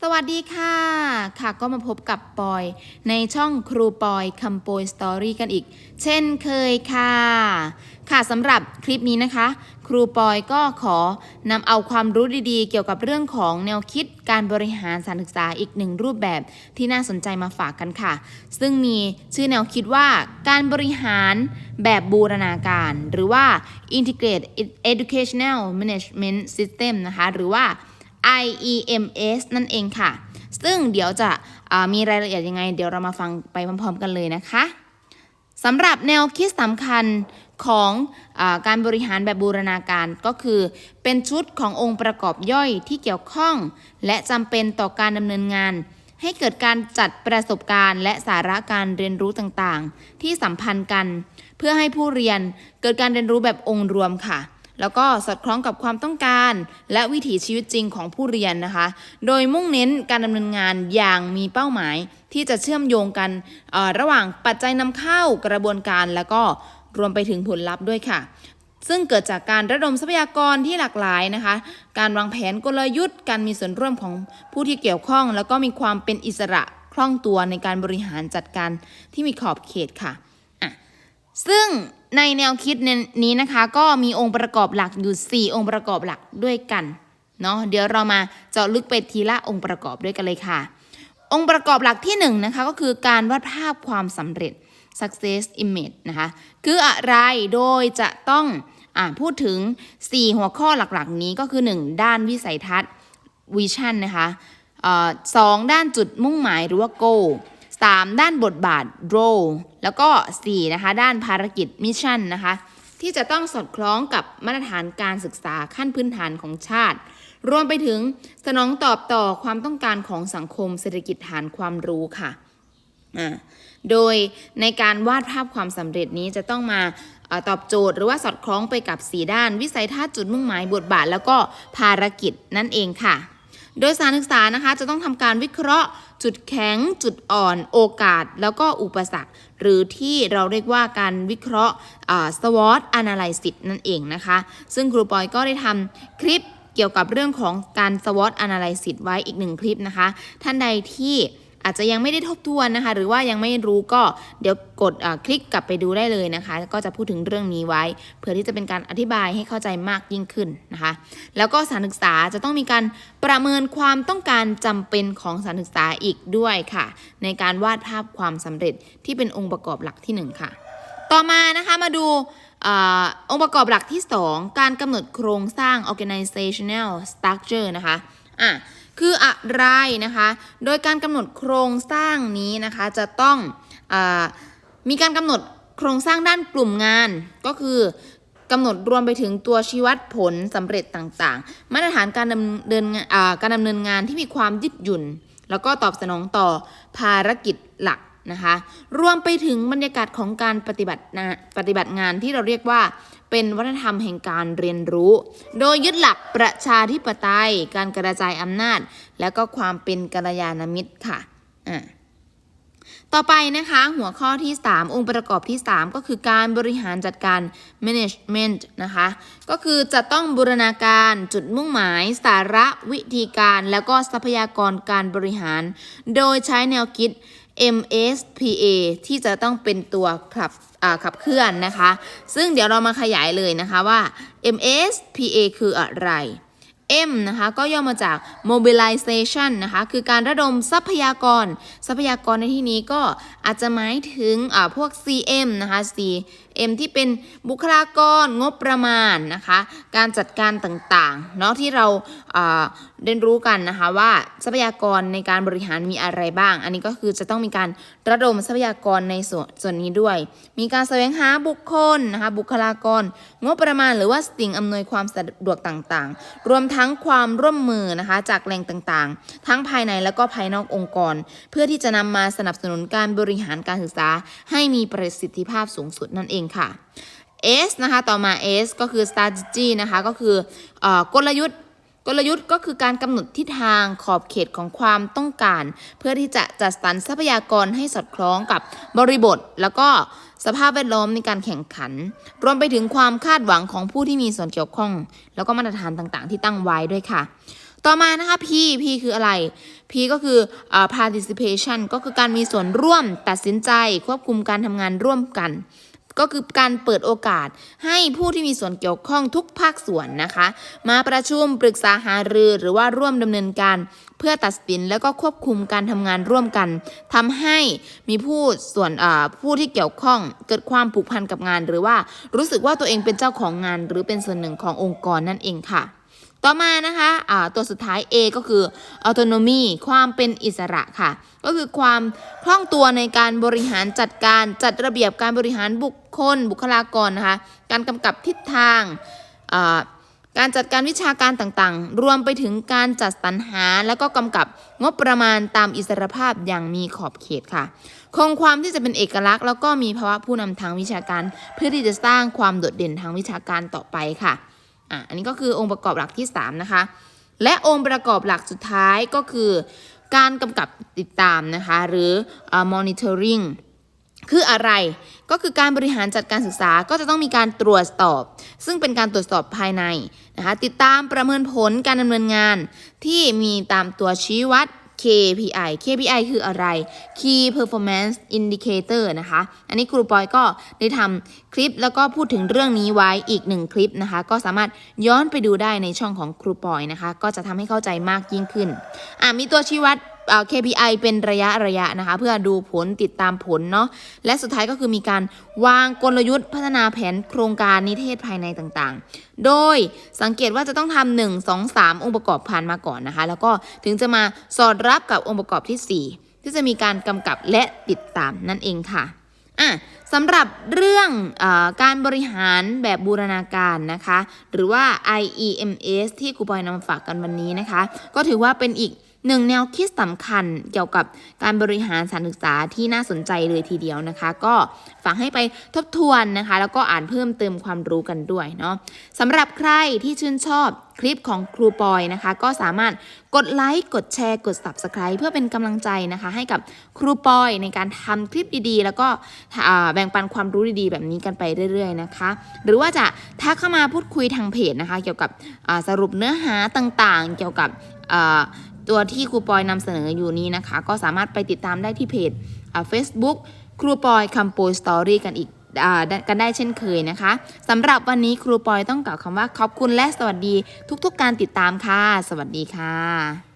สวัสดีค่ะ ค่ะก็มาพบกับปอย ในช่องครูปอยคัมโปยสตอรี่กันอีก เช่นเคยค่ะ ค่ะสำหรับคลิปนี้นะคะ ครูปอยก็ขอนำเอาความรู้ดีๆ เกี่ยวกับเรื่องของแนวคิดการบริหารสานศึกษาอีกหนึ่งรูปแบบที่น่าสนใจมาฝากกันค่ะ ซึ่งมีชื่อแนวคิดว่าการบริหารแบบบูรณาการ หรือว่า Integrated Educational Management System นะคะ หรือว่า IEMS นั่นเองค่ะ ซึ่งเดี๋ยวจะมีรายละเอียดยังไง เดี๋ยวเรามาฟังไปพร้อมๆกันเลยนะคะสำหรับแนวคิดสำคัญของอการบริหารแบบบูรณาการก็คือ เป็นชุดขององค์ประกอบย่อยที่เกี่ยวข้อง และจำเป็นต่อการดำเนินงาน ให้เกิดการจัดประสบการณ์ และสาระการเรียนรู้ต่างๆ ที่สัมพันธ์กัน เพื่อให้ผู้เรียนเกิดการเรียนรู้แบบองค์รวมค่ะ แล้วก็สอดคล้องกับความต้องการ และวิถีชีวิตจริงของผู้เรียนนะคะ โดยมุ่งเน้นการดำเนินงานอย่างมีเป้าหมาย ที่จะเชื่อมโยงกันระหว่างปัจจัยนำเข้ากระบวนการแล้วก็รวมไปถึงผลลัพธ์ด้วยค่ะ ซึ่งเกิดจากการระดมทรัพยากรที่หลากหลายนะคะ การวางแผนกลยุทธ์ การมีส่วนร่วมของผู้ที่เกี่ยวข้อง แล้วก็มีความเป็นอิสระคล่องตัวในการบริหารจัดการที่มีขอบเขตค่ะอะซึ่ง ในแนวคิดนี้นะคะ ก็มีองค์ประกอบหลักอยู่4องค์ประกอบหลักด้วยกันเนาะเดี๋ยวเรามาเจาะลึกไปทีละองค์ประกอบด้วยกันเลยค่ะ องค์ประกอบหลักที่1นงนะคะก็คือการวาดภาพความสำเร็จ success image นะคะคืออะไรโดยจะต้องอพูดถึง 4 หัวข้อหลักๆ นี้ก็คือ 1 ด้านวิสัยทัศน์ vision นะคะสองด้านจุดมุ่งหมายหรือว่า goal 3 ด้านบทบาท role แล้วก็ 4 นะคะ ด้านภารกิจ mission นะคะ ที่จะต้องสอดคล้องกับมาตรฐานการศึกษาขั้นพื้นฐานของชาติ รวมไปถึงสนองตอบต่อความต้องการของสังคมเศรษฐกิจฐานความรู้ค่ะ โดยในการวาดภาพความสำเร็จนี้จะต้องมาอตอบโจทย์หรือว่าสอดคล้องไปกับ 4 ด้าน วิสัยทัศน์จุดมุ่งหมายบทบาท แล้วก็ภารกิจนั่นเองค่ะ โดยสารศึกษานะคะจะต้องทำการวิเคราะห์ จุดแข็ง จุดอ่อน โอกาส แล้วก็อุปสรรค หรือที่เราเรียกว่าการวิเคราะห์อ่า SWOT analysis นั่นเองนะคะ ซึ่งครูปอยก็ได้ทำคลิปเกี่ยวกับเรื่องของการ SWOT analysis ไว้อีกหนึ่งคลิปนะคะ ท่านใดที่ อาจจะยังไม่ได้ทบทวนนะคะ หรือว่ายังไม่รู้ก็เดี๋ยวกดคลิกกลับไปดูได้เลยนะคะ ก็จะพูดถึงเรื่องนี้ไว้ เพื่อที่จะเป็นการอธิบายให้เข้าใจมากยิ่งขึ้นนะคะ แล้วก็สถานศึกษาจะต้องมีการประเมินความต้องการจำเป็นของสถานศึกษาอีกด้วยค่ะ ในการวาดภาพความสำเร็จที่เป็นองค์ประกอบหลักที่หนึ่งค่ะ ต่อมานะคะมาดูอองค์ประกอบหลักที่ 2 การกำหนดโครงสร้าง organizational structure นะคะอะ คืออะไรนะคะ โดยการกำหนดโครงสร้างนี้นะคะจะต้องอมีการกำหนดโครงสร้างด้านกลุ่มงาน ก็คือกำหนดรวมไปถึงตัวชี้วัดผลสำเร็จต่างๆ มาตรฐานการดำเนินการดำเนินงานที่มีความยืดหยุ่น แล้วก็ตอบสนองต่อภารกิจหลักนะคะ รวมไปถึงบรรยากาศของการปฏิบัติปฏิบัติงานที่เราเรียกว่า เป็นวัฒนธรรมแห่งการเรียนรู้ โดยยึดหลักประชาธิปไตย การกระจายอำนาจ และก็ความเป็นกัลยาณมิตรค่ะอ่าต่อไปนะคะหัวข้อที่ 3 องค์ประกอบที่ 3 ก็คือการบริหารจัดการ management นะคะ ก็คือจะต้องบูรณาการจุดมุ่งหมาย สาระวิธีการ แล้วก็ทรัพยากรการบริหาร โดยใช้แนวคิด MSPA ที่จะต้องเป็นตัวขับ ขับเคลื่อนนะคะ ซึ่งเดี๋ยวเรามาขยายเลยนะคะว่า MSPA คืออะไร M นะคะก็ย่อมาจาก mobilization นะคะคือการระดมทรัพยากร ทรัพยากรในที่นี้ก็อาจจะหมายถึงพวก CM นะคะ CM ที่เป็นบุคลากรงบประมาณนะคะ การจัดการต่างๆเนาะที่เราาเรียนรู้กันนะคะว่าทรัพยากรในการบริหารมีอะไรบ้าง อันนี้ก็คือจะต้องมีการระดมทรัพยากรในส่วนส่วนนี้ด้วย มีการแสวงหาบุคคลนะคะบุคลากร งบประมาณหรือว่าสิ่งอำนวยความสะดวกต่างๆ รวมทั้งความร่วมมือนะคะจากแหล่งต่างๆ ทั้งภายในและก็ภายนอกองค์กร เพื่อที่จะนำมาสนับสนุนการบริหารการศึกษา ให้มีประสิทธิภาพสูงสุดนั่นเองค่ะ S นะคะ ต่อมา S ก็คือ strategy นะคะ ก็คือเออกลยุทธ์ กลยุทธ์ก็คือการกำหนดทิศทางขอบเขตของความต้องการ เพื่อที่จะจัดสรรทรัพยากรให้สอดคล้องกับบริบท แล้วก็สภาพแวดล้อมในการแข่งขัน รวมไปถึงความคาดหวังของผู้ที่มีส่วนเกี่ยวข้อง แล้วก็มาตรฐานต่างๆ ที่ตั้งไว้ด้วยค่ะ ต่อมานะคะ P P คืออะไร P ก็คืออ participation ก็คือการมีส่วนร่วมตัดสินใจควบคุมการทำงานร่วมกัน ก็คือการเปิดโอกาสให้ผู้ที่มีส่วนเกี่ยวข้องทุกภาคส่วนนะคะ มาประชุมปรึกษาหารือหรือว่าร่วมดำเนินการ เพื่อตัดสินแล้วก็ควบคุมการทำงานร่วมกันทำให้มีผู้ส่วนผู้ที่เกี่ยวข้องเกิดความผูกพันกับงาน หรือว่ารู้สึกว่าตัวเองเป็นเจ้าของงาน หรือเป็นส่วนหนึ่งขององค์กรนั่นเองค่ะ ต่อมานะคะอ่าตัวสุดท้าย A ก็คือ autonomy ความเป็นอิสระค่ะ ก็คือความคล่องตัวในการบริหารจัดการจัดระเบียบการบริหารบุคคล บุคลากรนะคะ การกำกับทิศทาง การจัดการวิชาการต่างๆ รวมไปถึงการจัดสรรหา และก็กำกับงบประมาณตามอิสรภาพอย่างมีขอบเขตค่ะ คงความที่จะเป็นเอกลักษณ์ แล้วก็มีภาวะผู้นำทางวิชาการ เพื่อที่จะสร้างความโดดเด่นทางวิชาการต่อไปค่ะ อะอันนี้ก็คือองค์ประกอบหลักที่ 3 นะคะ และองค์ประกอบหลักสุดท้ายก็คือ การกำกับติดตามนะคะ หรือเอ่อ monitoring คืออะไรก็คือการบริหารจัดการศึกษาก็จะต้องมีการตรวจสอบ ซึ่งเป็นการตรวจสอบภายในนะคะติดตามประเมินผลการดำเนินงานที่มีตามตัวชี้วัด KPI KPI คืออะไร Key Performance Indicator นะคะ อันนี้ครูปอยก็ได้ทำคลิปแล้วก็พูดถึงเรื่องนี้ไว้อีกหนึ่งคลิปนะคะ ก็สามารถย้อนไปดูได้ในช่องของครูปอยนะคะ ก็จะทำให้เข้าใจมากยิ่งขึ้น อะมีตัวชี้วัด KPI เป็นระยะระยะนะคะ เพื่อดูผลติดตามผลเนาะและสุดท้ายก็คือมีการวางกลยุทธ์พัฒนาแผนโครงการนิเทศภายในต่างๆ โดยสังเกตว่าจะต้องทำหนึ่งสองสามองค์ประกอบผ่านมาก่อนนะคะ แล้วก็ถึงจะมาสอดรับกับองค์ประกอบที่ 4 ที่จะมีการกำกับและติดตามนั่นเองค่ะอะสำหรับเรื่องอการบริหารแบบบูรณาการนะคะ หรือว่า IEMS ที่ครูปอยนำมาฝากกันวันนี้นะคะ ก็ถือว่าเป็นอีก หนึ่งแนวคิดสำคัญเกี่ยวกับการบริหารสถานศึกษาที่น่าสนใจเลยทีเดียวนะคะ ก็ฝากให้ไปทบทวนนะคะ แล้วก็อ่านเพิ่มเติมความรู้กันด้วยเนาะสำหรับใครที่ชื่นชอบคลิปของครูปอยนะคะ ก็สามารถกดไลค์กดแชร์กด Subscribe เพื่อเป็นกำลังใจนะคะ ให้กับครูปอยในการทำคลิปดีๆ แล้วก็แบ่งปันความรู้ดีๆ แบบนี้กันไปเรื่อย ๆนะคะ หรือว่าจะทักเข้ามาพูดคุยทางเพจนะคะ เกี่ยวกับสรุปเนื้อหาต่างๆ เกี่ยวกับ ตัวที่ครูปอยนำเสนออยู่นี้นะคะ ก็สามารถไปติดตามได้ที่เพจอ่า Facebook ครูปอยคัมโปสตอรี่กันอีกอ่ากันได้เช่นเคยนะคะสำหรับวันนี้ครูปอยต้องกล่าวคำว่าขอบคุณและสวัสดีทุกๆการติดตามค่ะ สวัสดีค่ะ